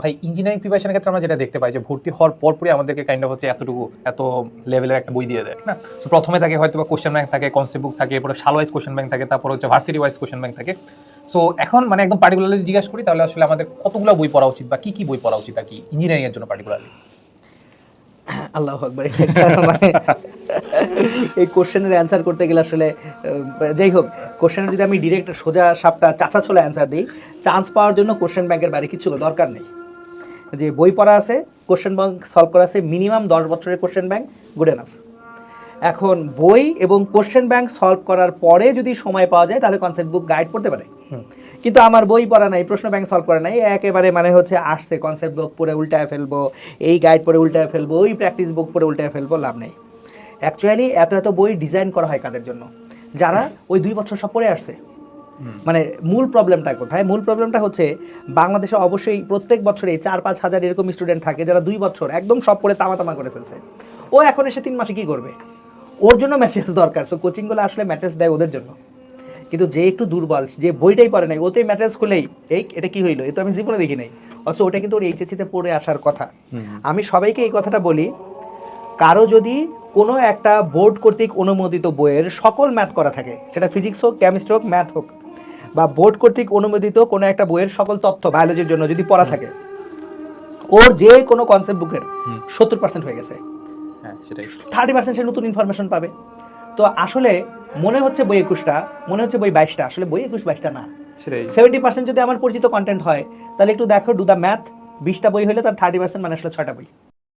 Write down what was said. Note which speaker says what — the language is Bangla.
Speaker 1: ভাই ইঞ্জিনিয়ারিং প্রিপারেশনের ক্ষেত্রে আমরা যেটা দেখতে পাই যে ভর্তি হওয়ার পরপরই আমাদেরকে কাইন্ড অফ হচ্ছে এতটুকু, এত লেভেলের একটা বই দিয়ে দেয়, না? সো প্রথমে থাকে হয়তো বা কোশ্চেন ব্যাংক থাকে কনসেপ্ট বুক থাকে, এরপরে সাল ওয়াইজ কোশ্চেন ব্যাংক থাকে, তারপর হচ্ছে ভার্সিটি ওয়াইজ কোশ্চেন ব্যাংক থাকে। সো এখন মানে একদম পার্টিকুলারলি জিজ্ঞাসা করি, তাহলে আসলে আমাদের কতগুলো বই পড়া উচিত বা কি কি বই পড়া উচিত আর কি ইঞ্জিনিয়ারিং এর জন্য পার্টিকুলারলি
Speaker 2: আল্লাহ একটা মানে এই কোশ্চেনের অ্যান্সার করতে গেলে আসলে যাই হোক কোশ্চেনের যদি আমি ডিরেক্ট সোজা সাপটা চাচা ছোলা অ্যান্সার দিই চান্স পাওয়ার জন্য কোশ্চেন ব্যাংকের বাইরে কিছু দরকার নেই। যে বই পড়া আছে কোশ্চেন ব্যাংক সলভ করা আছে মিনিমাম দশ বছরের কোশ্চেন ব্যাংক গুড এনাফ এখন বই এবং কোশ্চেন ব্যাংক সলভ করার পরে যদি সময় পাওয়া যায় তাহলে কনসেপ্ট বুক গাইড পড়তে পারে। কিন্তু আমার বই পড়া নাই প্রশ্ন ব্যাংক সলভ করা নাই একেবারে মানে হচ্ছে আসছে কনসেপ্ট বুক পড়ে উল্টায় ফেলব এই গাইড পড়ে উল্টায় ফেলব ওই প্র্যাকটিস বুক পড়ে উল্টায় ফেলব লাভ নেই। অ্যাকচুয়ালি এত এত বই ডিজাইন করা হয় কাদের জন্য? যারা ওই দুই বছর সব পড়ে আসছে। মানে মূল প্রবলেমটা কোথায়? মূল প্রবলেমটা হচ্ছে বাংলাদেশে অবশ্যই প্রত্যেক বছরে চার পাঁচ হাজার এরকম স্টুডেন্ট থাকে যারা দুই বছর একদম সব পড়ে তামা তামা করে ফেলছে। ও এখন এসে তিন মাসে কি করবে? ওর জন্য ম্যাট্রেস দরকার। সো কোচিংগুলো আসলে ম্যাট্রেস দেয় ওদের জন্য। কিন্তু যে একটু দুর্বল যে বইটাই পড়ে নাই ওতেই ম্যাট্রেস খুলেই এই এটা কি হইল? এ তো আমি জীবনে দেখি নাই। অথচ ওটা কিন্তু ওর এইচএসিতে পড়ে আসার কথা। আমি সবাইকে এই কথাটা বলি কারও যদি কোনো একটা বোর্ড কর্তৃক অনুমোদিত বইয়ের সকল ম্যাথ করা থাকে সেটা ফিজিক্স হোক কেমিস্ট্রি হোক ম্যাথ হোক বা বোর্ড কর্তৃক অনুমোদিত কোনো একটা বইয়ের সকল তথ্য বায়োলজির জন্য যদি পড়া থাকে ওর যে কোনো কনসেপ্ট বুকের সত্তর পার্সেন্ট হয়ে গেছে।
Speaker 1: হ্যাঁ
Speaker 2: থার্টি পার্সেন্ট সে নতুন ইনফরমেশন পাবে। তো আসলে মনে হচ্ছে বই একুশটা মনে হচ্ছে বই বাইশটা আসলে বই একুশ বাইশটা না। সেভেন্টি পার্সেন্ট যদি আমার পরিচিত কন্টেন্ট হয় তাহলে একটু দেখো ডু দ্য ম্যাথ বিশটা বই হলে তার থার্টি পার্সেন্ট মানে আসলে ছয়টা বই।